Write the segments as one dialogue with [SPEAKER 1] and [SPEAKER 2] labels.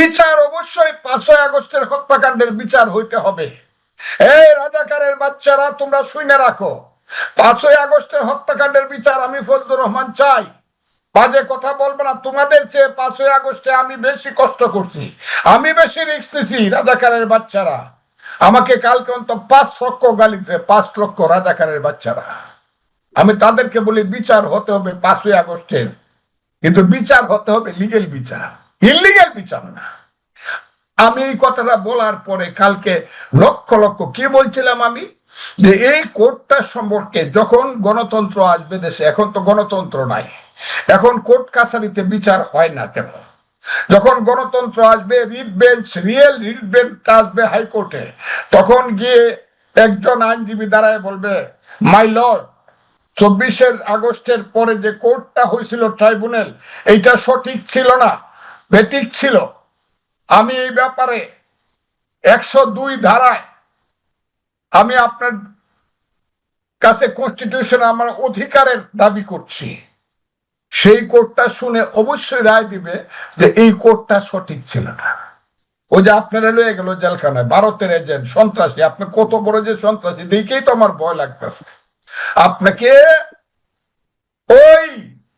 [SPEAKER 1] বিচার অবশ্যই পাঁচই আগস্টের হত্যাকাণ্ডের বিচার হইতে হবে। এই রাজাকারের বাচ্চারা, তোমরা শুনে রাখো। পাঁচই আগস্টের হত্যাকাণ্ডের বিচার আমি ফজলুর রহমান চাই। বাজে কথা বলব না, তোমাদের চেয়ে পাঁচই আগস্টে আমি বেশি কষ্ট করছি। আমি বেশি রিক্স নিছি রাজাকারের বাচ্চারা। আমাকে কালকে অন্ত পাঁচ লক্ষ গালিতে, পাঁচ লক্ষ রাজাকারের বাচ্চারা। আমি তাদেরকে বলি, বিচার হতে হবে পাঁচই আগস্টের। কিন্তু বিচার হতে হবে লিগেল বিচার। ইলিগেল বিচার না। আমি এই কথাটা বলার পরে কালকে লক্ষ লক্ষ কি বলছিলাম আমি? যে এই কোর্টটা সম্পর্কে যখন গণতন্ত্র আসবে দেশে, এখন তো গণতন্ত্র নাই। এখন কোর্ট কাছারিতে বিচার হয় না তেমন। যখন গণতন্ত্র আসবে, writ bench, real writ bench আসবে হাইকোর্টে। তখন গিয়ে একজন আইনজীবী দাঁড়ায় বলবে, মাই লর্ড, চব্বিশের আগস্টের পরে যে কোর্টটা হয়েছিল ট্রাইব্যুনাল, এইটা সঠিক ছিল না। বেঠিক ছিল। আমি এই ব্যাপারে একশো দুই ধারায় আমি আপনার কাছে কনস্টিটিউশন আমার অধিকারের দাবি করছি। সেই কোর্টটা শুনে অবশ্যই রায় দিবে যে এই কোর্টটা সঠিক ছিল না। ওই যে আপনারা লয়ে গেল জেলখানায়, ভারতের এজেন্ট সন্ত্রাসী আপনি কত বড় যে সন্ত্রাসী, দেখেই তো আমার ভয় লাগতেছে। আপনাকে ওই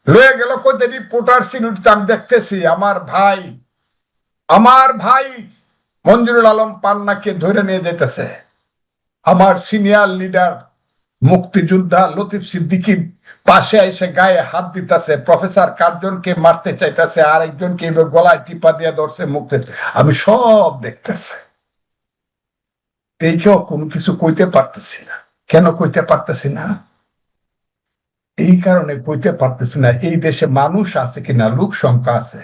[SPEAKER 1] লয়ে গেল কোথায় রিপোর্টার সিনিয়র আমি দেখতেছি, আমার ভাই। আমার ভাই মঞ্জুরুল আলম পান্নাকে ধরে নিয়ে যেতেছে। আমার সিনিয়র লিডার মুক্তিযোদ্ধা লতিফ সিদ্দিকির পাশে এসে গায়ে হাত দিতেছে, প্রফেসর কার্জনকে মারতে চাইতেছে আর একজনকে গলায় টিপা দিয়ে ধরছে মুক্তি আমি সব দেখতেছি। এইকেও কোনো কিছু কইতে পারতেছি না। কেন কইতে পারতেছি না? এই কারণে কইতে পারতেছি না এই দেশে মানুষ আছে কিনা লোক সংখ্যা আছে।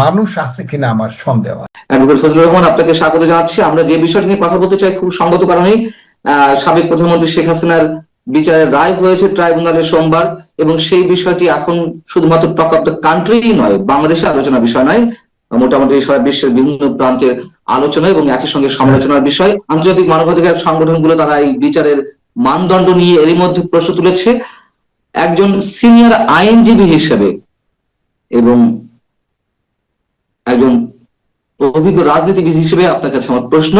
[SPEAKER 1] মানুষ আছে কিনা আমার সন্দেহ
[SPEAKER 2] অ্যাডভোকেট ফজলুর রহমান আপনাকে স্বাগত জানাচ্ছি। আমরা যে বিষয়টি নিয়ে কথা বলতে চাই খুব সঙ্গত কারণেই আহ, সাবেক প্রধানমন্ত্রী শেখ হাসিনার বিচারের রায় হয়েছে ট্রাইব্যুনালে সোমবার এবং সেই বিষয়টি এখন শুধুমাত্র টক অফ দ্য কান্ট্রি নয় বাংলাদেশে আলোচনা বিষয় নয় মোটামুটি সারা বিশ্বের বিভিন্ন প্রান্তের আলোচনা এবং একই সঙ্গে সমালোচনার বিষয়। আন্তর্জাতিক মানবাধিকার সংগঠনগুলো তারা এই বিচারের মানদণ্ড নিয়ে এরই মধ্যে প্রশ্ন তুলেছে। একজন সিনিয়র আইনজীবী হিসেবে এবং একজন অভিজ্ঞ রাজনীতিবিদ হিসেবে আপনার কাছে আমার প্রশ্ন,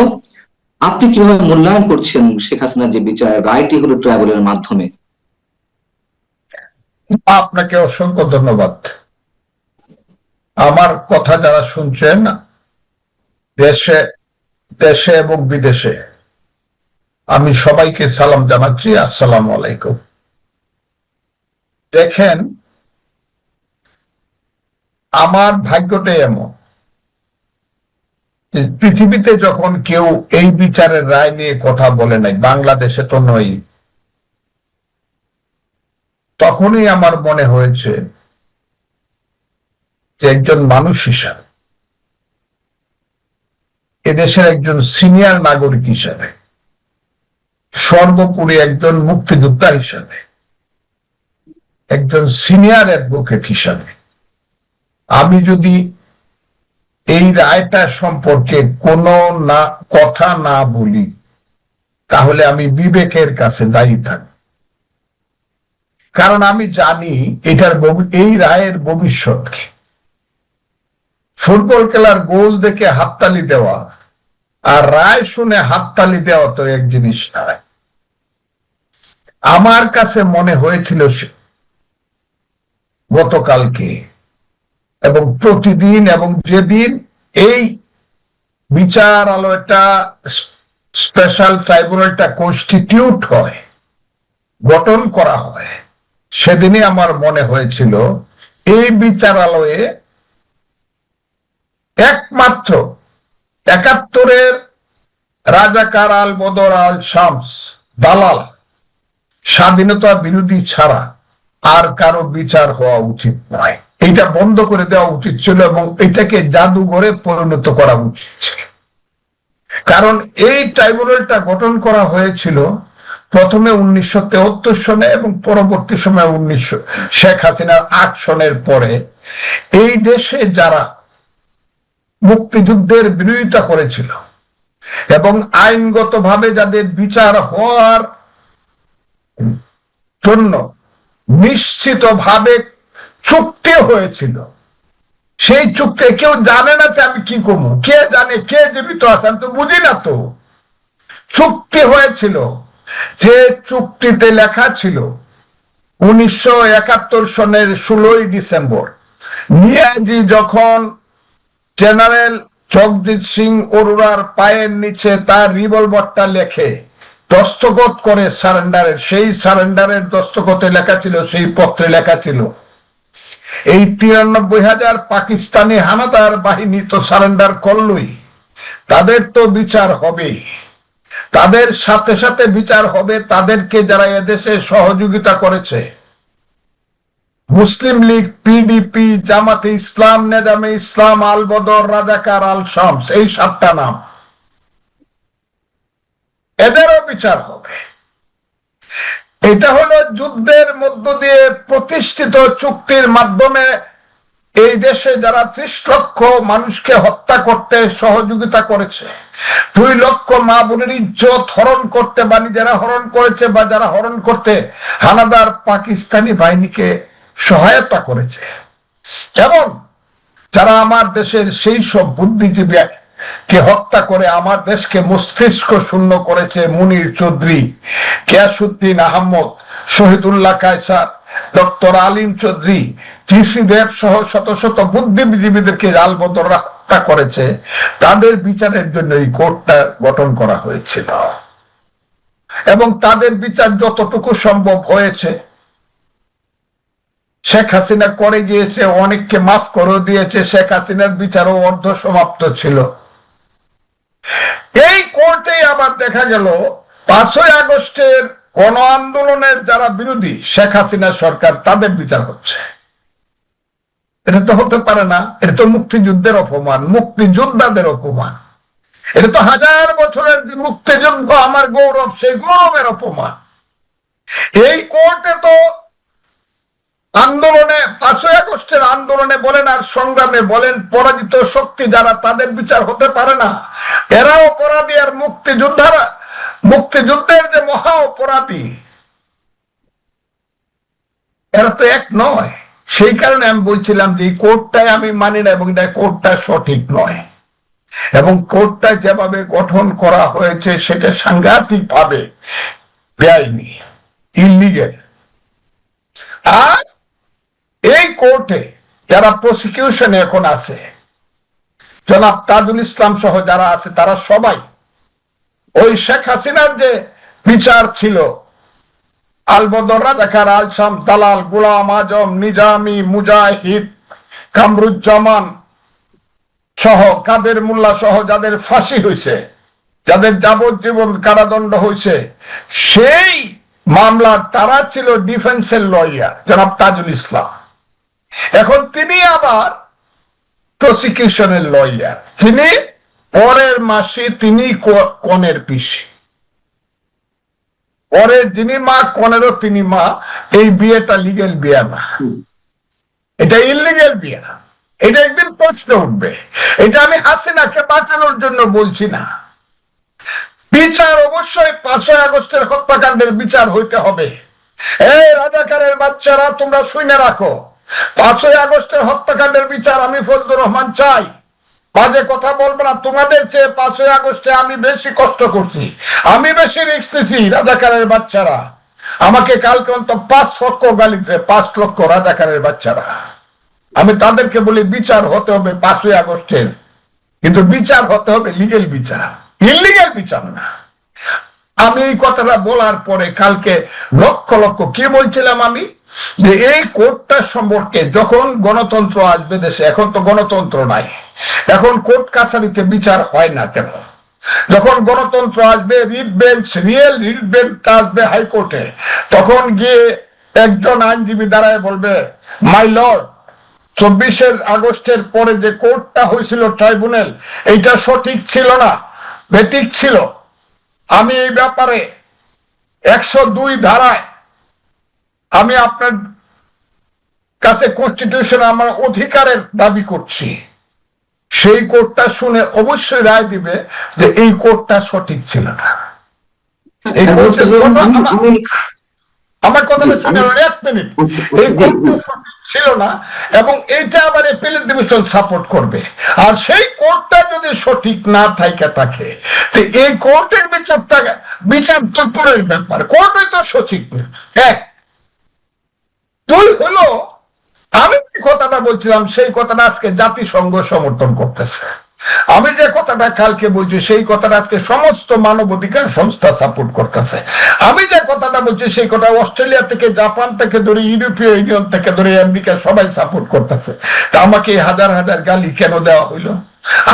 [SPEAKER 2] আপনি কীভাবে মূল্যায়ন করছেন শেখ হাসিনার যে বিচার? রায়টি হলো ট্রাভেলের মাধ্যমে।
[SPEAKER 1] আপনাকে অসংখ্য ধন্যবাদ। আমার কথা যারা শুনছেন, দেশে দেশে এবং বিদেশে, আমি সবাইকে সালাম জানাচ্ছি। আসসালামু আলাইকুম। দেখেন, আমার ভাগ্যটাই এমন পৃথিবীতে যখন কেউ এই বিচারের রায় নিয়ে কথা বলে নাই, বাংলাদেশে তো নয় তখনই আমার মনে হয়েছে যে একজন মানুষ হিসাবে, এদেশের একজন সিনিয়র নাগরিক হিসাবে, সর্বোপরি একজন মুক্তিযোদ্ধা হিসাবে একজন সিনিয়র অ্যাডভোকেট হিসাবে। আমি যদি এই রায়টা সম্পর্কে কোনো না, কথা না বলি, তাহলে আমি বিবেকের কাছে দায়ী থাকব। কারণ আমি জানি এটার এই রায়ের ভবিষ্যৎ কি ফুটবল খেলার গোল দেখে হাততালি দেওয়া, আর রায় শুনে হাততালি দেওয়া তো এক জিনিস নয়। আমার কাছে মনে হয়েছিল গতকালকে এবং প্রতিদিন এবং যেদিন এই বিচার আলোটা স্পেশাল ট্রাইব্যুনালটা কনস্টিটিউট হয়, গঠন করা হয়, সেদিনই আমার মনে হয়েছিল এই বিচারালয়ে একমাত্র একাত্তরের রাজাকার আল বদর আল শামস, দালাল, স্বাধীনতা বিরোধী ছাড়া আর কারও বিচার হওয়া উচিত নয়। এটা বন্ধ করে দেওয়া উচিত ছিল এবং এটাকে জাদুঘরে পরিণত করা উচিত ছিল। কারণ এই ট্রাইব্যুনালটা গঠন করা হয়েছিল প্রথমে উনিশশো তেহত্তর সনে এবং পরবর্তী সময় উনিশশো শেখ হাসিনার আট সনের পরে। এই দেশে যারা মুক্তিযুদ্ধের বিরোধিতা করেছিল এবং আইনগতভাবে যাদের বিচার হওয়ার জন্য নিশ্চিতভাবে চুক্তি হয়েছিল। সেই চুক্তি কেউ জানে না যে আমি কি করব। কে জানে কে জীবিত আছে তো বুঝি না তো। চুক্তি হয়েছিল। যে চুক্তিতে লেখা ছিল, উনিশশো একাত্তর সনের ষোলোই ডিসেম্বর, নিয়াজি যখন জেনারেল জগজিৎ সিং অরোরার পায়ের নিচে তার রিভলভারটা লেখে দস্তখত করে সারেন্ডারের, সেই সারেন্ডারের দস্তখতে লেখা ছিল, সেই পত্রে লেখা ছিল। এই তিরানব্বই হাজার পাকিস্তানি হানাদার বাহিনী তো সারেন্ডার করলই। তাদের তো বিচার হবেই তাদের সাথে সাথে বিচার হবে, তাদেরকে যারা এদেশে সহযোগিতা করেছে। মুসলিম লীগ পিডিপি জামাতে ইসলাম, নেজামে ইসলাম, আল বদর, রাজাকার, আল শামস, এই সাতটা নাম। এদেরও বিচার হবে। এটা হলো যুদ্ধের মধ্য দিয়ে প্রতিষ্ঠিত চুক্তির মাধ্যমে এই দেশে যারা ত্রিশ লক্ষ মানুষকে হত্যা করতে সহযোগিতা করেছে, দুই লক্ষ মা বোনের ইজ্জত হরণ করতে বা নিজেরা হরণ করেছে বা যারা হরণ করতে হানাদার পাকিস্তানি বাহিনীকে সহায়তা করেছে। এবং যারা আমার দেশের সেই সব বুদ্ধিজীবী কে হত্যা করে আমার দেশকে মস্তিষ্ক শূন্য করেছে মুনির চৌধুরী কেয়াসুদ্দিন আহমদ, শহীদুল্লাহ কায়সার, ডক্টর আলিম চৌধুরী জিসি দেব সহ শত শত বুদ্ধিজীবীদেরকে আলবদর হত্যা করেছে। তাদের বিচারের জন্য এই কোর্টটা গঠন করা হয়েছিল। এবং তাদের বিচার যতটুকু সম্ভব হয়েছে। শেখ হাসিনা করে গিয়েছে, অনেককে মাফ করে দিয়েছে, শেখ হাসিনার বিচারও অর্ধ সমাপ্ত ছিল। এই কোর্টে আবার দেখা গেল পাঁচই আগস্টের গণ আন্দোলনের যারা বিরোধী, শেখ হাসিনা সরকার, তাদের বিচার হচ্ছে। এটা তো হতে পারে না। এটা তো মুক্তিযুদ্ধের অপমান, মুক্তিযোদ্ধাদের অপমান। এটা তো হাজার বছরের যে মুক্তিযুদ্ধ, আমার গৌরব, সেই গৌরবের অপমান। এই কোর্টে তো আন্দোলনে, পাঁচই আগস্টের আন্দোলনে বলেন আর সংগ্রামে বলেন, পরাজিত শক্তি যারা তাদের বিচার হতে পারে না। এরাও অপরাধী আর মুক্তিযোদ্ধারা। মুক্তিযুদ্ধের যে মহা অপরাধী, এরা তো এক নয়। সেই কারণে আমি বলছিলাম যে কোর্টটাই আমি মানি না এবং এটা কোর্টটা সঠিক নয়। এবং কোর্টটা যেভাবে গঠন করা হয়েছে, সেটা সাংঘাতিক ভাবে বেআইনি, ইলিগেল। আর এই কোর্টে যারা প্রসিকিউশনে এখন আছে, জনাব তাজুল ইসলাম সহ যারা আছে, তারা সবাই, ওই শেখ হাসিনার যে বিচার ছিল, আলবদর, রাজাকার, আলসাম, দালাল, গুলাম, আজম, নিজামি, মুজাহিদ, কামরুজ্জামান সহ, কাদের মোল্লা সহ যাদের ফাঁসি হয়েছে যাদের যাবজ্জীবন কারাদণ্ড হয়েছে সেই মামলার তারা ছিল ডিফেন্সের লয়ার জনাব তাজুল ইসলাম। এখন তিনি আবার প্রসিকিউশনের লয়ার তিনি পরের মাসে তিনি কনের পিসি। পরের যিনি মা কনেরও তিনি মা। এই বিয়েটা লিগেল বিয়ে না। এটা ইলিগেল বিয়ে। এটা একদিন প্রশ্ন উঠবে। এটা আমি হাসিনাকে বাঁচানোর জন্য বলছি না। বিচার অবশ্যই পাঁচই আগস্টের হত্যাকাণ্ডের বিচার হইতে হবে। এই রাজাকারের বাচ্চারা তোমরা শুনে রাখো। পাঁচই আগস্টের হত্যাকাণ্ডের বিচার আমি ফজলুর রহমান চাই। বাজে কথা বলব না, তোমাদের চেয়ে পাঁচই আগস্টে আমি বেশি কষ্ট করছি। আমি বেশি রিক্স নিছি রাজাকারের বাচ্চারা। আমাকে কালকে অন্তত পাঁচ লক্ষ গালি গালিতে, পাঁচ লক্ষ রাজাকারের বাচ্চারা। আমি তাদেরকে বলি, বিচার হতে হবে পাঁচই আগস্টের। কিন্তু বিচার হতে হবে লিগেল বিচার। ইলিগেল বিচার না। আমি এই কথাটা বলার পরে কালকে লক্ষ লক্ষ, কি বলছিলাম আমি? যে এই কোর্টটা সম্পর্কে যখন গণতন্ত্র আসবে দেশে, এখন তো গণতন্ত্র নাই। এখন কোর্ট কাছারিতে বিচার হয় না তেমন যখন গণতন্ত্র আসবে, writ bench, real writ bench আসবে হাইকোর্টে, তখন গিয়ে একজন আইনজীবী দাঁড়ায় বলবে মাই লর্ড চব্বিশের আগস্টের পরে যে কোর্টটা হয়েছিল ট্রাইব্যুনাল, এইটা সঠিক ছিল না, বেঠিক ছিল। আমি এই ব্যাপারে একশো দুই ধারায় আমি আপনার কাছে কনস্টিটিউশন আমার অধিকারের দাবি করছি। সেই কোর্টটা শুনে অবশ্যই রায় দিবে যে এই কোর্টটা সঠিক ছিল না। কোনো-
[SPEAKER 2] আমি- আমি-
[SPEAKER 1] আমার কথাটা শুনে এক মিনিট। এই কোর্টটা সঠিক ছিল না এবং এইটা আবার ডিভিশন সাপোর্ট করবে। আর সেই কোর্টটা যদি সঠিক না থাকে থাকে তো এই কোর্টের বিচারটা বিচার তো পরের ব্যাপার। কোর্টই তো সঠিক না। এক দুই হলো। আমি যে কথাটা বলছিলাম, সেই কথাটা আজকে জাতিসংঘ সমর্থন করতেছে। আমি যে কথাটা কালকে বলছি, সেই কথাটা আজকে সমস্ত মানবাধিকার সংস্থা সাপোর্ট করতেছে। আমি যে কথাটা বলছি, সেই কথা অস্ট্রেলিয়া থেকে, জাপান থেকে ধরে, ইউরোপীয় ইউনিয়ন থেকে ধরে, আমেরিকা সবাই সাপোর্ট করতেছে। তা আমাকে হাজার হাজার গালি কেন দেওয়া হইল?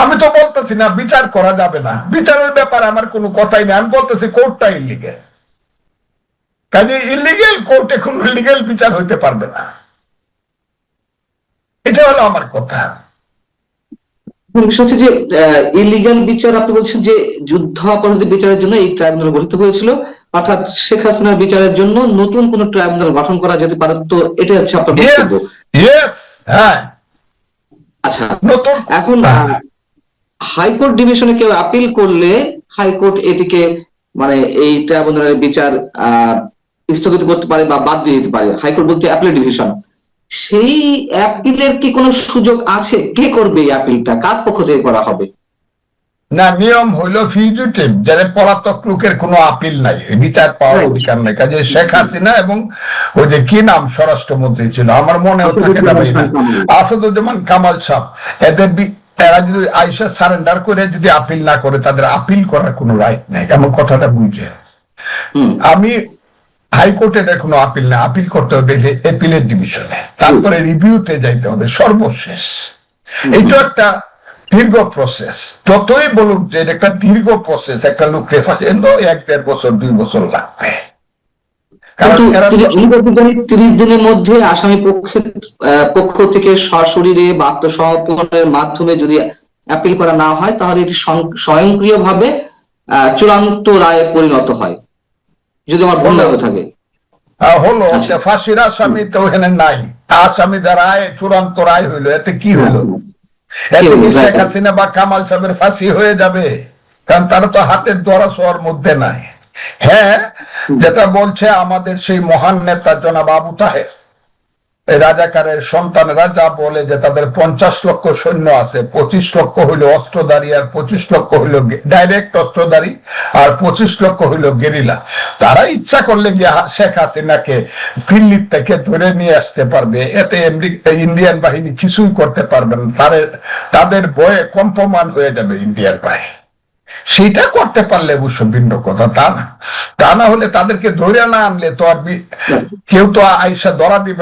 [SPEAKER 1] আমি তো বলতেছি না, বিচার করা যাবে না। বিচারের ব্যাপারে আমার কোনো কথাই নেই। আমি বলতেছি কোর্টটা ইলিগেল কাজে ইলিগেল কোর্টে কোনো লিগেল বিচার হইতে পারবে না। এটা হলো আমার কথা।
[SPEAKER 2] হচ্ছে যে ইলিগাল বিচার আপনি বলছেন যে যুদ্ধ অপরাধী বিচারের জন্য এই ট্রাইব্যুনাল গঠিত হয়েছিল। অর্থাৎ শেখ হাসিনার বিচারের জন্য নতুন কোন ট্রাইব্যুনাল গঠন করা যেতে পারে তো এটা হচ্ছে আপনার বক্তব্য।
[SPEAKER 1] হ্যাঁ।
[SPEAKER 2] আচ্ছা
[SPEAKER 1] নতুন
[SPEAKER 2] এখন। হাইকোর্ট ডিভিশনে কেউ আপিল করলে হাইকোর্ট এটিকে মানে এই ট্রাইব্যুনালের বিচার আহ, স্থগিত করতে পারে বা বাদ দিয়ে দিতে পারে। হাইকোর্ট বলতে অ্যাপিল ডিভিশন সেই অ্যাপিলের কি কোনো সুযোগ আছে? কে করবে এই অ্যাপিলটা কার পক্ষ থেকে করা হবে?
[SPEAKER 1] না নিয়ম হইল ফিউজিটিভ যারা পলাতক লোকের কোনো আপিল নাই। বিচার পাওয়ার অধিকার নাই। কাজে শেখ হাসিনা এবং ওই যে কি নাম স্বরাষ্ট্রমন্ত্রী ছিল আমার মনে থাকে না ভাই না আসাদুজ্জামান কামাল সাহ এদের এরা যদি আইসা সারেন্ডার করে যদি আপিল না করে তাদের আপিল করার কোনো রাইট নাই। এমন কথাটা বুঝে। আমি হাইকোর্টের কোনো আপিল না আপিল করতে হবে যে এপিলের ডিভিশনে তারপরে রিভিউতে যাইতে হবে। সর্বশেষ। এইটা একটা দীর্ঘ প্রসেস যতই বলুক যে একটা দীর্ঘ প্রসেস একটা লোক রেফার্স এক দেড় বছর দুই বছর লাগবে।
[SPEAKER 2] তিরিশ দিনের মধ্যে আসামি পক্ষের পক্ষ থেকে সশরীরে বা আত্মসমর্পণের মাধ্যমে যদি অ্যাপিল করা না হয় তাহলে এটি স্বয়ং- স্বয়ংক্রিয়ভাবে চূড়ান্ত রায়ে পরিণত হয়। যদি আমার ভুল লাগে থাকে।
[SPEAKER 1] হলো
[SPEAKER 2] আচ্ছা।
[SPEAKER 1] ফাঁসির আসামি তো এখানে নাই। আসামি যারা রায় চূড়ান্ত রায় হইল এতে কি হলো শেখ হাসিনা বা কামাল সাহেবের ফাঁসি হয়ে যাবে কারণ তারা তো হাতের দ্বারা শোয়ার মধ্যে নাই। হ্যাঁ যেটা বলছে আমাদের সেই মহান নেতা জনাব আবু তাহের। রাজাকারের সন্তানেরা যা বলে যে তাদের পঞ্চাশ লক্ষ সৈন্য আছে, পঁচিশ লক্ষ হইল অস্ত্রধারী আর পঁচিশ লক্ষ হইল ডাইরেক্ট অস্ত্রধারী আর পঁচিশ লক্ষ হইল গেরিলা। তারা ইচ্ছা করলে গিয়ে শেখ হাসিনাকে দিল্লির থেকে ধরে নিয়ে আসতে পারবে। এতে ইন্ডিয়ান বাহিনী কিছুই করতে পারবে না। তাদের তাদের বয়ে কম্পমান হয়ে যাবে ইন্ডিয়ার পায়ে। সেটা করতে পারলে অবশ্য ভিন্ন কথা। তা না তা না হলে তাদেরকে ধরে না আনলে তো আর কেউ তো আইসা ধরা দিবে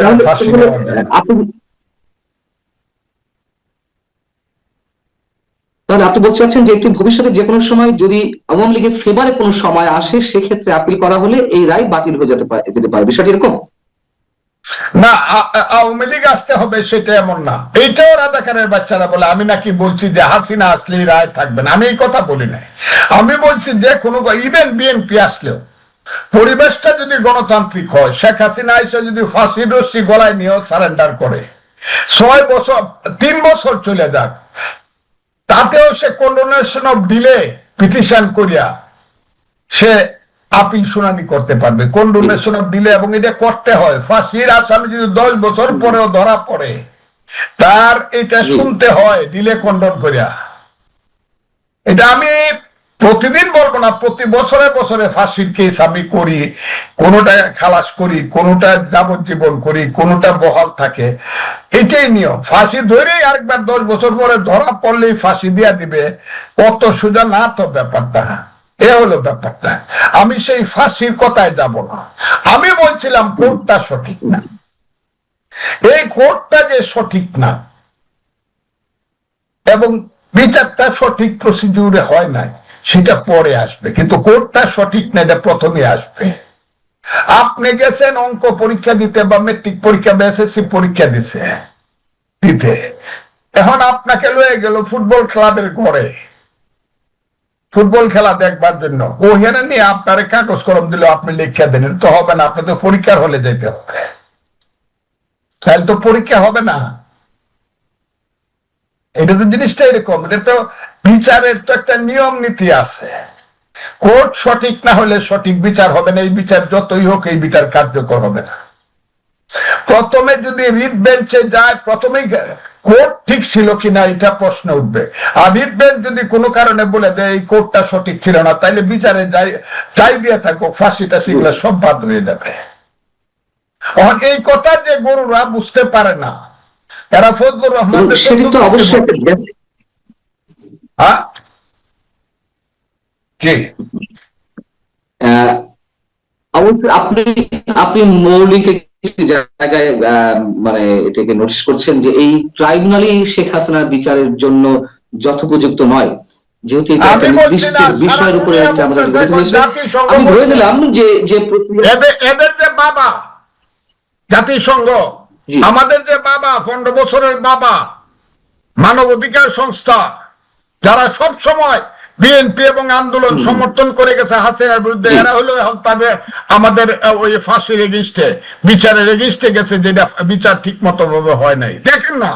[SPEAKER 2] তাহলে আপনি বলতে চাচ্ছেন যে একটি ভবিষ্যতে যে কোনো সময় যদি আওয়ামী লীগের ফেভারে কোনো সময় আসে সেক্ষেত্রে আপিল করা হলে এই রায় বাতিল হয়ে যেতে পারে যেতে পারে। বিষয়টি এরকম?
[SPEAKER 1] না আওয়ামী লীগ আসতে হবে সেটা এমন না। এইটাও রাজাকারের বাচ্চারা বলে, আমি নাকি বলছি যে হাসিনা আসলেই রায় থাকবে না আমি এই কথা বলি নাই। আমি বলছি যে কোনো ইভেন বিএনপি আসলেও, পরিবেশটা যদি গণতান্ত্রিক হয়, শেখ হাসিনা এসে যদি ফাঁসির রশ্মি গলায় নিয়েও সারেন্ডার করে, ছয় বছর, তিন বছর চলে যাক, তাতেও সে কন্ডোনেশন অফ ডিলে পিটিশন করিয়া, সে আপিল শুনানি করতে পারবে। কন্ডোনেশন অফ ডিলে এবং এটা করতে হয়। ফাঁসির আসামি যদি দশ বছর পরেও ধরা পড়ে তার এটা শুনতে হয় দিলে কন্ডন করিয়া। এটা আমি প্রতিদিন বলব না প্রতি বছরে বছরে ফাঁসির কেস আমি করি কোনোটা খালাস করি কোনোটা যাবজ্জীবন করি কোনোটা বহাল থাকে। এটাই নিয়ম। ফাঁসি ধরেই আরেকবার দশ বছর পরে ধরা পড়লেই ফাঁসি দিয়া দিবে। কত সোজা না তো ব্যাপারটা। এ হলো ব্যাপারটা। আমি সেই ফাঁসির কথায় যাব না। আমি বলছিলাম, কোর্টটা সঠিক না। এই কোর্টটা যে সঠিক না, এবং বিচারটা সঠিক প্রসিডিউরে হয় নাই, সেটা পরে আসবে। কিন্তু কোর্টটা সঠিক না, এটা প্রথমে আসবে। আপনি গেছেন, অঙ্ক পরীক্ষা দিতে বা মেট্রিক পরীক্ষা বা এসএসসি পরীক্ষা দিছে। দিতে। এখন আপনাকে লয়ে গেল ফুটবল ক্লাবের ঘরে। ফুটবল খেলা দেখবার জন্য। ওখানে নিয়ে আপনার কাগজ কলম দিল, আপনি লিখে দেন। তো হবে না, আপনি তো পরীক্ষার হলে যেতে হবে। তাহলে তো পরীক্ষা হবে না। এটা তো জিনিসটা এরকম, এটা তো বিচারের তো একটা নিয়ম নীতি আছে। কোর্ট সঠিক না হলে সঠিক বিচার হবে না, এই বিচার যতই হোক, এই বিচার কার্যকর হবে না। প্রথমে যদি রিট বেঞ্চে যায় প্রথমেই কোর্ট ঠিক ছিল কিনা এটা প্রশ্ন উঠবে। আর রিট বেঞ্চ যদি কোনো কারণে বলে দেয় এই কোর্টটা সঠিক ছিল না তাইলে বিচারে যাই যাই দিয়ে থাকো ফাঁসিটা সেগুলো সব বাদ হয়ে যাবে। এই কথা যে গরুরা বুঝতে পারে না এরা ফজলুর রহমান হ্যাঁ? জি।
[SPEAKER 2] আপনি আপনি মৌলিক জায়গায় মানে এটাকে নোটিশ করছেন যে এই ট্রাইব্যুনালই শেখ হাসিনার বিচারের জন্য যথোপযুক্ত নয়। যেহেতু একটা নির্দিষ্ট বিষয়ের উপরে একটা আমাদের গঠিত হয়েছে আমি ধরে নিলাম যে যে
[SPEAKER 1] এদের যে বাবা জাতিসংঘ। আমাদের যে বাবা পনেরো বছরের বাবা মানবাধিকার সংস্থা যারা সব সময় বিএনপি এবং আন্দোলন সমর্থন করে গেছে হাসিনার বিরুদ্ধে। এরা হলো এখন তাদের আমাদের ওই ফাঁসি রেজিস্টে বিচারের রেজিস্টে গেছে যেটা বিচার ঠিক মতো ভাবে হয় নাই। দেখেন না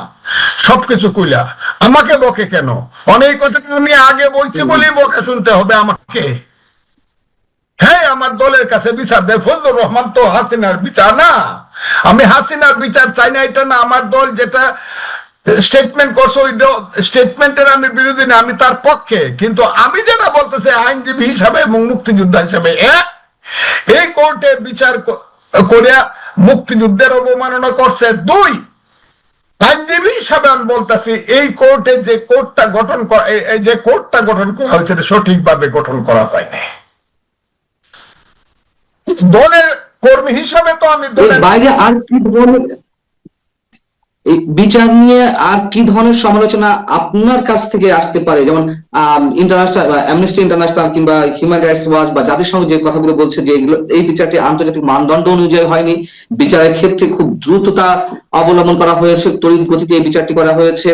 [SPEAKER 1] সবকিছু কইলা। আমাকে বকে কেন? অনেক কথা আমি আগে বলছি বলেই বকে শুনতে হবে আমাকে। হ্যাঁ আমার দলের কাছে বিচার দেয়। ফজলুর রহমান তো হাসিনার বিচার না। আমি হাসিনার বিচার চাই না এটা না আমার দল যেটা স্টেটমেন্ট করছে স্টেটমেন্টের আমি বিরোধী না, আমি তার পক্ষে। কিন্তু আমি যেটা বলতেছি, আইনজীবী হিসাবে এবং মুক্তিযোদ্ধা হিসাবে এই কোর্টে বিচার করিয়া মুক্তিযুদ্ধের অবমাননা করছে দুই। আইনজীবী হিসাবে আমি বলতেছি, এই কোর্টে যে কোর্টটা গঠন করা যে কোর্টটা গঠন করা হয়েছে সঠিকভাবে গঠন করা হয়নি। দলের কর্মী হিসাবে তো আমি দলের
[SPEAKER 2] বাইরে আর কি ধরনের এই বিচার নিয়ে আর কি ধরনের সমালোচনা আপনার কাছ থেকে আসতে পারে? যেমন ইন্টারন্যাশনাল অ্যামনেস্টি ইন্টারন্যাশনাল কিংবা হিউম্যান রাইটস ওয়াচ বা জাতিসংঘ যে কথাগুলো বলছে যে এগুলো, এই বিচারটি আন্তর্জাতিক মানদণ্ড অনুযায়ী হয়নি। বিচারের ক্ষেত্রে খুব দ্রুততা অবলম্বন করা হয়েছে তড়িৎ গতিতে এই বিচারটি করা হয়েছে।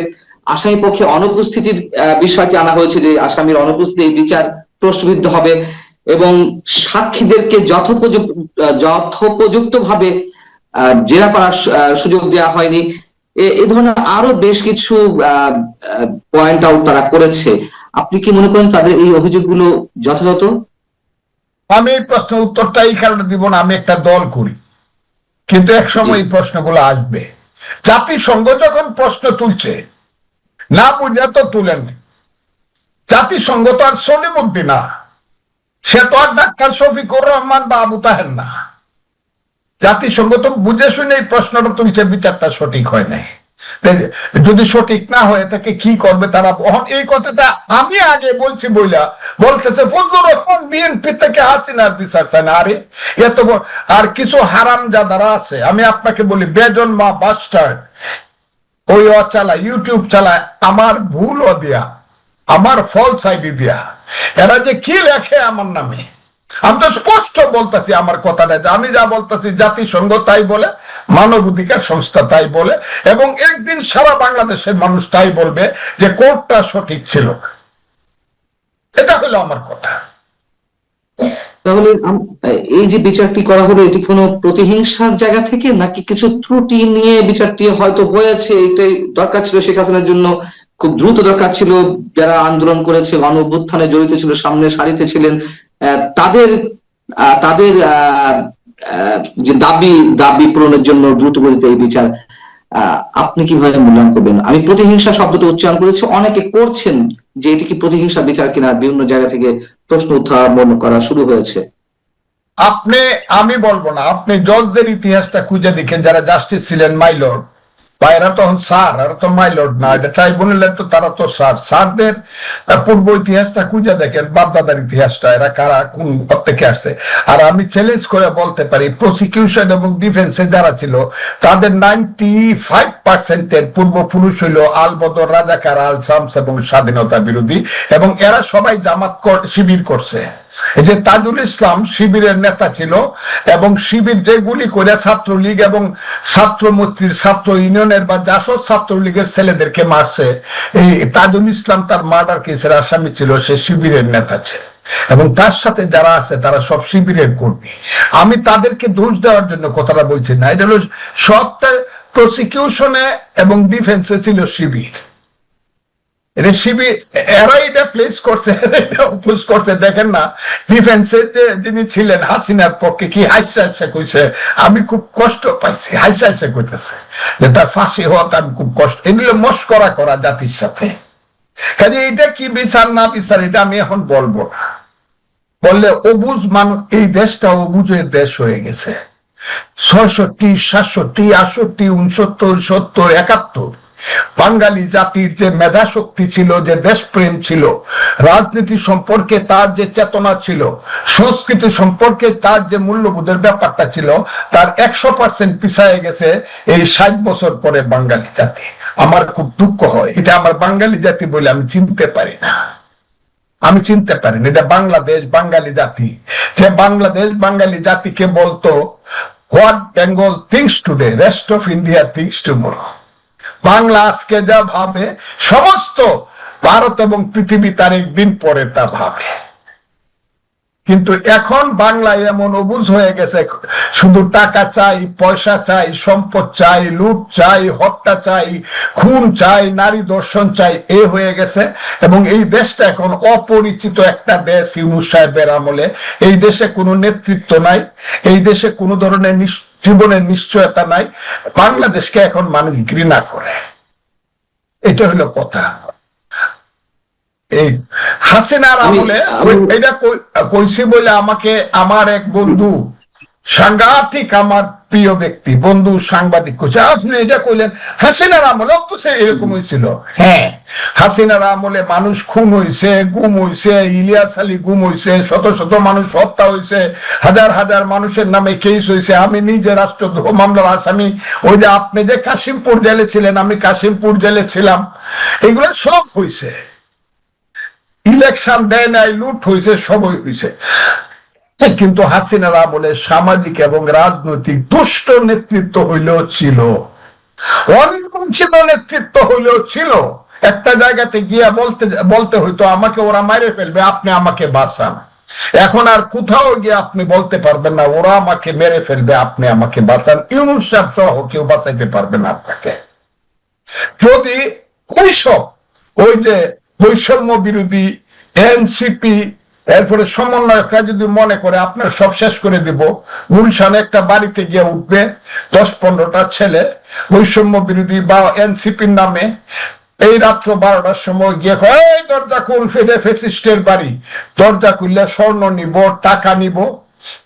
[SPEAKER 2] আসামি পক্ষে অনুপস্থিতির বিষয়টি আনা হয়েছে যে আসামির অনুপস্থিতি এই বিচার প্রশ্নবিদ্ধ হবে এবং সাক্ষীদেরকে যথোপযুক্ত যথোপযুক্ত ভাবে জেরা করার সুযোগ দেওয়া হয়নি। এ- এ ধরনের আরও বেশ কিছু পয়েন্ট আউট তারা করেছে। আপনি কি মনে করেন তাদের এই অভিযোগগুলো যথাযথ?
[SPEAKER 1] আমি এই প্রশ্নের উত্তরটা এই কারণে দিব না আমি একটা দল করি। কিন্তু এক সময় এই প্রশ্নগুলো আসবে। জাতিসংঘ যখন প্রশ্ন তুলছে না বুঝে তো তুলেন জাতিসংঘ তো আর সলিমুদ্দি না। সে তো আর ডাক্তার শফিকুর রহমান বা আবু তাহের না। জাতিসংঘ তো বুঝে শুনে এই প্রশ্নটা তুলছে বিচারটা সঠিক হয় নাই। যদি সঠিক না হয়ে থাকে কি করবে তারা? এই কথাটা আমি আগে বলছি বইলা। বলতেছে ফজলুর রহমান বিএনপি থেকে হাসিনার বিচার না। আরে, এত আর কিছু হারাম যাদারা আছে। আমি আপনাকে বলি, বেজন মা বাস্টার্ড ওই ও চালায় ইউটিউব চালায়, আমার ভুল দিয়া, আমার ফলস আইডি দিয়া। এরা যে কি লেখে আমার নামে? আমি তো স্পষ্ট বলতেছি আমার কথাটা আমি যা বলতেছি জাতিসংঘ তাই বলে মানবাধিকার সংস্থা তাই বলে, এবং একদিন সারা বাংলাদেশের মানুষ তাই বলবে যে কোর্টটা সঠিক ছিল। এটা হলো আমার কথা।
[SPEAKER 2] তাহলে এই যে বিচারটি করা হলো, এটি কোনো প্রতিহিংসার জায়গা থেকে নাকি কিছু ত্রুটি নিয়ে বিচারটি হয়তো হয়েছে? এটাই দরকার ছিল শেখ হাসিনার জন্য, খুব দ্রুত দরকার ছিল। যারা আন্দোলন করেছে গণ জড়িত ছিল, সামনে সারিতে ছিলেন তাদের তাদের যে দাবি দাবি পূরণের জন্য দ্রুত গতিতে এই বিচার আপনি কীভাবে মূল্যায়ন করবেন? আমি প্রতিহিংসা শব্দটা উচ্চারণ করেছি। অনেকে করছেন যে এটি কি প্রতিহিংসা বিচার কিনা বিভিন্ন জায়গা থেকে প্রশ্ন উত্থাপন করা শুরু হয়েছে।
[SPEAKER 1] আপনি, আমি বলব না, আপনি জজদের ইতিহাসটা খুঁজে দেখেন, যারা জাস্টিস ছিলেন মাইলর্ড এরা তখন স্যার এরা তো মাইলর্ড না এটা ট্রাইব্যুনালের তো তারা তো স্যার স্যারদের আহ, পূর্ব ইতিহাসটা খুঁজে দেখেন বাপদাদার ইতিহাসটা এরা কারা কোন থেকে আসছে। আর আমি চ্যালেঞ্জ করে বলতে পারি প্রসিকিউশন এবং ডিফেন্সে যারা ছিল তাদের নাইনটি ফাইভ পার্সেন্টের পূর্বপুরুষ হইল আলবদর রাজাকার আল শামস এবং স্বাধীনতা বিরোধী এবং এরা সবাই জামাত শিবির করছে। এই যে তাজুল ইসলাম শিবিরের নেতা ছিল এবং শিবির যে গুলি করে ছাত্রলীগ এবং ছাত্র মৈত্রীর ছাত্র ইউনিয়নের বা জাসদ ছাত্রলীগের ছেলেদেরকে মারছে, এই তাজুল ইসলাম তার মার্ডার কেসের আসামি ছিল, সে শিবিরের নেতা ছিল এবং তার সাথে যারা আছে তারা সব শিবিরের কর্মী। আমি তাদেরকে দোষ দেওয়ার জন্য কথাটা বলছি না। এটা হলো সবটা প্রসিকিউশনে এবং ডিফেন্সে ছিল শিবির। রেসিপি এরা এটা প্লেস করছে, এটা উপোজ করছে। দেখেন না ডিফেন্সের যে যিনি ছিলেন, হাসিনার পক্ষে কি হাসা হাসা কইছে আমি খুব কষ্ট পাইছি, হাসা হাসা কইতেছে যে তার ফাঁসি হওয়াটা আমি খুব কষ্ট এগুলো মস্করা করা জাতির সাথে। কাজে এটা কি বিচার না বিচার, এটা আমি এখন বলব না। বললে অবুজ মানুষ, এই দেশটা অবুজের দেশ হয়ে গেছে। ছয়ষট্টি, সাতষট্টি, আটষট্টি, উনসত্তর, সত্তর, একাত্তর। বাঙালি জাতির যে মেধা শক্তি ছিল, যে দেশপ্রেম ছিল, রাজনীতি সম্পর্কে তার যে চেতনা ছিল, সংস্কৃতি সম্পর্কে তার যে মূল্যবোধের ব্যাপারটা ছিল, তার একশো পার্সেন্ট পিছায় গেছে এই ষাট বছর পরে বাঙালি জাতি। আমার খুব দুঃখ হয়। এটা আমার বাঙালি জাতি বলে আমি চিনতে পারি না। আমি চিনতে পারি না। এটা বাংলাদেশ বাঙালি জাতি। যে বাংলাদেশ বাঙালি জাতিকে বলতো what Bengal thinks today rest of India thinks tomorrow Bangla আজকে যা ভাবে, সমস্ত ভারত এবং পৃথিবী তার একদিন পরে তা ভাবে। কিন্তু এখন বাংলায় এমন অবুঝ হয়ে গেছে, শুধু টাকা চাই, পয়সা চাই, সম্পদ চাই, লুট চাই, হত্যা চাই, খুন চাই, নারী দর্শন চাই, এ হয়ে গেছে। এবং এই দেশটা এখন অপরিচিত একটা দেশ, ইউনুস সাহেবের আমলে। এই দেশে কোনো নেতৃত্ব নাই, এই দেশে কোনো ধরনের নিশ- জীবনের নিশ্চয়তা নাই বাংলাদেশকে এখন মানুষ ঘৃণা করে। এটা হলো কথা। এই হাসিনার
[SPEAKER 2] আমি-
[SPEAKER 1] আমলে
[SPEAKER 2] আমি-
[SPEAKER 1] এটা কই- কইছি বলে আমাকে আমার এক বন্ধু সাংঘাতিক আমার প্রিয় ব্যক্তি বন্ধু সাংবাদিক কইছে আপনি এটা কইলেন হাসিনার আমলে তো সে এরকম হয়েছিল হ্যাঁ হাসিনার আমলে মানুষ খুন হইছে গুম হইছে ইলিয়াস আলী গুম হইছে শত শত মানুষ হত্যা হইছে হাজার হাজার মানুষের নামে কেস হয়েছে আমি নিজে রাষ্ট্রদ্রোহ মামলার আসামি ওই যে আপনি যে কাশিমপুর জেলে ছিলেন আমি কাশিমপুর জেলে ছিলাম এগুলো সব হইছে। ইলেকশন দেয় নাই লুট হয়েছে সবই হয়েছে কিন্তু হাসিনার আমলে সামাজিক এবং রাজনৈতিক দুষ্ট নেতৃত্ব হইলেও ছিল। অনির্বাচিত নেতৃত্ব হইলেও ছিল। একটা জায়গাতে গিয়া বলতে বলতে হইতো, আমাকে ওরা মারে ফেলবে, আপনি আমাকে বাঁচান। এখন আর কোথাও গিয়ে আপনি বলতে পারবেন না, ওরা আমাকে মেরে ফেলবে, আপনি আমাকে বাঁচান। ইউনুস সাহেব সহ কেউ বাঁচাইতে পারবে না আপনাকে। যদি ওইসব, ওই যে বৈষম্য বিরোধী, এনসিপি এরপরে সমন্বয়করা যদি মনে করে আপনার সব শেষ করে দিব। গুলশানে একটা বাড়িতে গিয়ে উঠবে দশ পনেরোটা ছেলে। বৈষম্য বিরোধী বা এনসিপির নামে এই রাত্র বারোটার সময় গিয়ে "এই দরজা খুল ফেলে ফেসিস্টের বাড়ি। দরজা খুললে স্বর্ণ নিব টাকা নিব।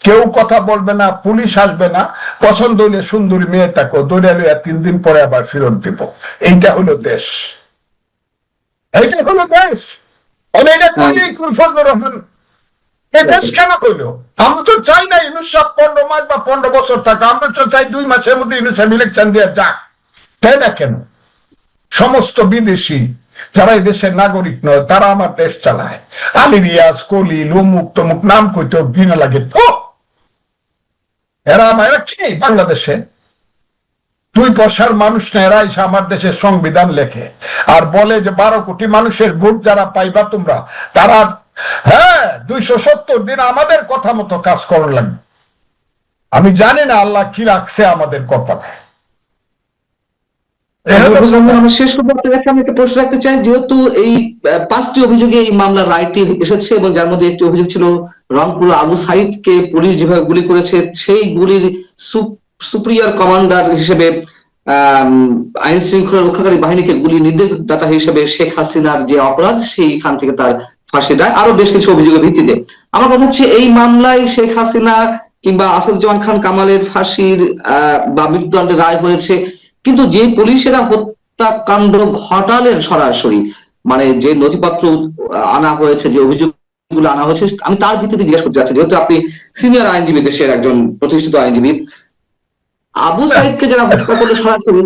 [SPEAKER 1] কেউ কথা বলবে না পুলিশ আসবে না। পছন্দ হইলে সুন্দরী মেয়েটাকে দৌড়ে লইয়া তিন দিন পরে আবার ফেরত দিব। এইটা হলো দেশ। এইটা হলো দেশ। আমি এটা রহমান দেশ কেন কইলো আমরা তো চাই না ইউনুস সাহেব পনেরো মাস বা পনেরো বছর থাকা, আমরা তো চাই দুই মাসের মধ্যে ইউনুস সাহেব ইলেকশন দিয়ে যাক। তাই না কেন? সমস্ত বিদেশি যারা দেশের নাগরিক নয়, তারা আমার দেশ চালায়। রিয়াজ তমুক, নাম কইতে লাগে। তো এরা আমার কি বাংলাদেশে? দুই পয়সার মানুষ এরা এসে আমার দেশের সংবিধান লেখে। আর বলে যে বারো কোটি মানুষের ভোট যারা পাইবা তোমরা, তারা হ্যাঁ দুইশো সত্তর দিন আমাদের কথা মতো কাজ করার লাগবে। আমি জানি না আল্লাহ কি রাখছে আমাদের
[SPEAKER 2] শেষ আমি একটা প্রশ্ন রাখতে চাই যেহেতু এই পাঁচটি অভিযোগে এই মামলার রায়টি এসেছে এবং যার মধ্যে একটি অভিযোগ ছিল রংপুর আবু সাইদকে পুলিশ যেভাবে গুলি করেছে সেই গুলির সুপ্রিয়ার কমান্ডার হিসেবে আইন শৃঙ্খলা রক্ষাকারী বাহিনীকে গুলি নির্দেশদাতা হিসেবে শেখ হাসিনার যে অপরাধ সেইখান থেকে তার ফাঁসি দেয় আরও বেশ কিছু অভিযোগের ভিত্তিতে। আমার কথা হচ্ছে, এই মামলায় শেখ হাসিনা কিংবা আসাদুজ্জামান খান কামালের ফাঁসির বা মৃত্যুদণ্ডের রায় হয়েছে। কিন্তু যে পুলিশেরা হত্যাকাণ্ড ঘটালেন সরাসরি মানে যে নথিপত্র আনা হয়েছে, যে অভিযোগগুলো আনা হয়েছে, আমি তার ভিত্তিতে জিজ্ঞেস করতে চাচ্ছি। যেহেতু আপনি সিনিয়র আইনজীবী, দেশের একজন প্রতিষ্ঠিত আইনজীবী, আবু সাইদকে যারা হত্যা করল সরাসরি,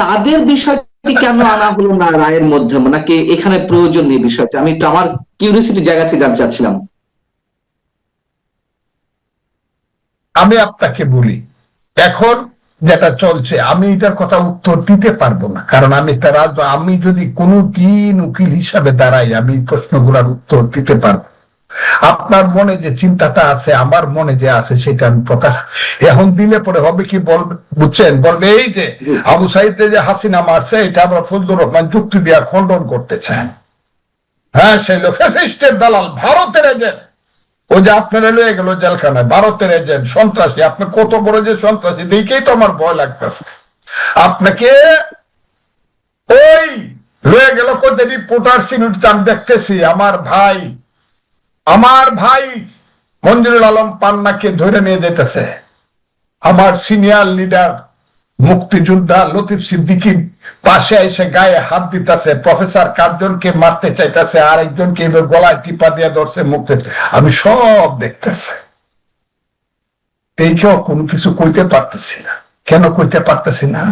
[SPEAKER 2] তাদের বিষয়টি কেন আনা হলো না রায়ের মধ্যে? নাকি এখানে প্রয়োজন নেই বিষয়টা? আমি একটু আমার কিউরিয়াসিটি জায়গা থেকে জানতে চাচ্ছিলাম।
[SPEAKER 1] আমি আপনাকে বলি, এখন যেটা চলছে, আমি এটার কথা উত্তর দিতে পারব না। কারণ আমি একটা রাজ আমি যদি কোনো দিন উকিল হিসাবে দাঁড়াই, আমি প্রশ্নগুলোর উত্তর দিতে পারব। আপনার মনে যে চিন্তাটা আছে, আমার মনে যে আছে, সেটা আমি প্রকাশ এখন দিলে পরে হবে কি বলবে বুঝছেন? বলবে এই যে আবু সাইদে যে হাসিনা মারছে, এটা আমরা ফজলুর রহমান যুক্তি দিয়া খণ্ডন করতে চান হ্যাঁ সেই লোক ফ্যাসিস্টের দালাল, ভারতের এজেন্ট ও যে আপনারা লয়ে গেল জেলখানায়, ভারতের এজেন্ট সন্ত্রাসী। আপনি কত বড় যে সন্ত্রাসী, দেখেই তো আমার ভয় লাগতেছে। আপনাকে ওই লয়ে গেল কোথায় রিপোর্টার সিনুট চান দেখতেছি, আমার ভাই। আমার ভাই মঞ্জুরুল আলম পান্নাকে ধরে নিয়ে যেতেছে। আমার সিনিয়র লিডার মুক্তিযোদ্ধা লতিফ সিদ্দিকি পাশে এসে গায়ে হাত দিতেছে। প্রফেসর কার্জনকে মারতে চাইতেছে আর একজনকে গলায় টিপা দিয়ে ধরছে মুক্তি আমি সব দেখতেছি। এই কেউ কোনো কিছু কইতে পারতেছি না। কেন কইতে পারতেছি না?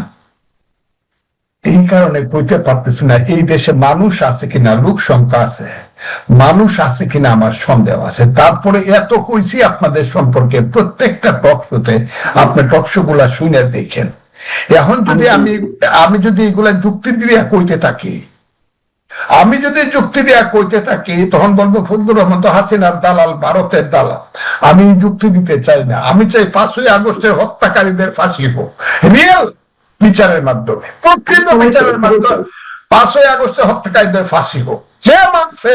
[SPEAKER 1] এই কারণে কইতে পারতেছি না, এই দেশে মানুষ আছে কিনা? লোক সংখ্যা আছে। মানুষ আছে কিনা আমার সন্দেহ আছে। তারপরে এত কইছি আপনাদের সম্পর্কে প্রত্যেকটা টক শোতে আপনি টক শো গুলা শুনে দেখেন। এখন যদি আমি আমি যদি এগুলা যুক্তি দিয়ে কইতে থাকি আমি যদি যুক্তি দেয়া কইতে থাকি তখন বলব ফজলুর রহমান তো হাসিনার দালাল ভারতের দালাল। আমি যুক্তি দিতে চাই না। আমি চাই পাঁচই আগস্টের হত্যাকারীদের ফাঁসি হোক। রিয়েল বিচারের মাধ্যমে। প্রকৃত বিচারের মাধ্যমে পাঁচই আগস্টে হত্যাকারীদের ফাঁসি হোক। যে মারছে,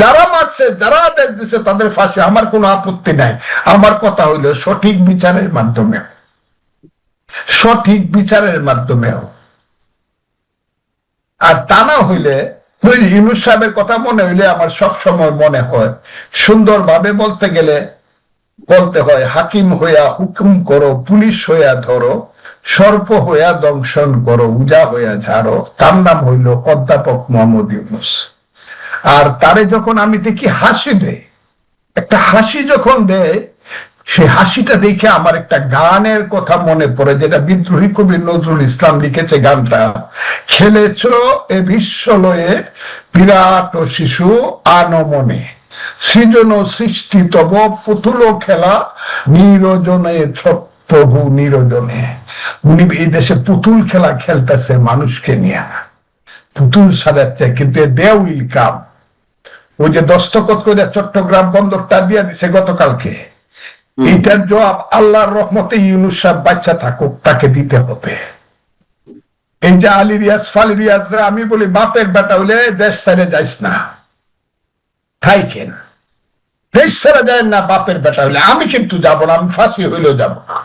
[SPEAKER 1] যারা মারছে, যারা আদেশ দিছে, তাদের ফাঁসি। আমার কোনো আপত্তি নাই। আমার কথা হইল সঠিক বিচারের মাধ্যমে সঠিক বিচারের মাধ্যমে আর তা না হইলে ইউনুস সাহেবের কথা মনে হইলে আমার সব সময় মনে হয়, সুন্দরভাবে বলতে গেলে বলতে হয়, হাকিম হইয়া হুকুম করো, পুলিশ হইয়া ধরো সর্প হইয়া দংশন করো, উজা হইয়া ঝাড়ো তার নাম হইল অধ্যাপক মোহাম্মদ ইউনুস। আর তারে যখন আমি দেখি হাসি দেয়, একটা হাসি যখন দেয়, সে হাসিটা দেখে আমার একটা গানের কথা মনে পড়ে, যেটা বিদ্রোহী কবি নজরুল ইসলাম লিখেছে গানটা। খেলেছ এ বিশ্ব লয়ে বিরাট শিশু আনমনে। সৃজন সৃষ্টি তব পুতুল খেলা, নিরজনে থ- প্রভু নিরজনে উনি এই দেশে পুতুল খেলা খেলতেছে মানুষকে নিয়ে। পুতুল সাজাচ্ছে কিন্তু দে উইল কাম। ওই যে দস্তখত করে চট্টগ্রাম বন্দরটা দিয়ে দিছে গতকালকে। এইটার জবাব আল্লাহর রহমতে ইউনুস সাহেব বাচ্চা থাকুক তাকে দিতে হবে। এই যে আলী রিয়াজ ফালি রিয়াজরা আমি বলি বাপের বেটা হলে দেশ ছেড়ে যাইস না। থাইকেন দেশ ছেড়ে যায় না বাপের বেটা হলে আমি কিন্তু যাব না আমি ফাঁসি হইলেও যাব না।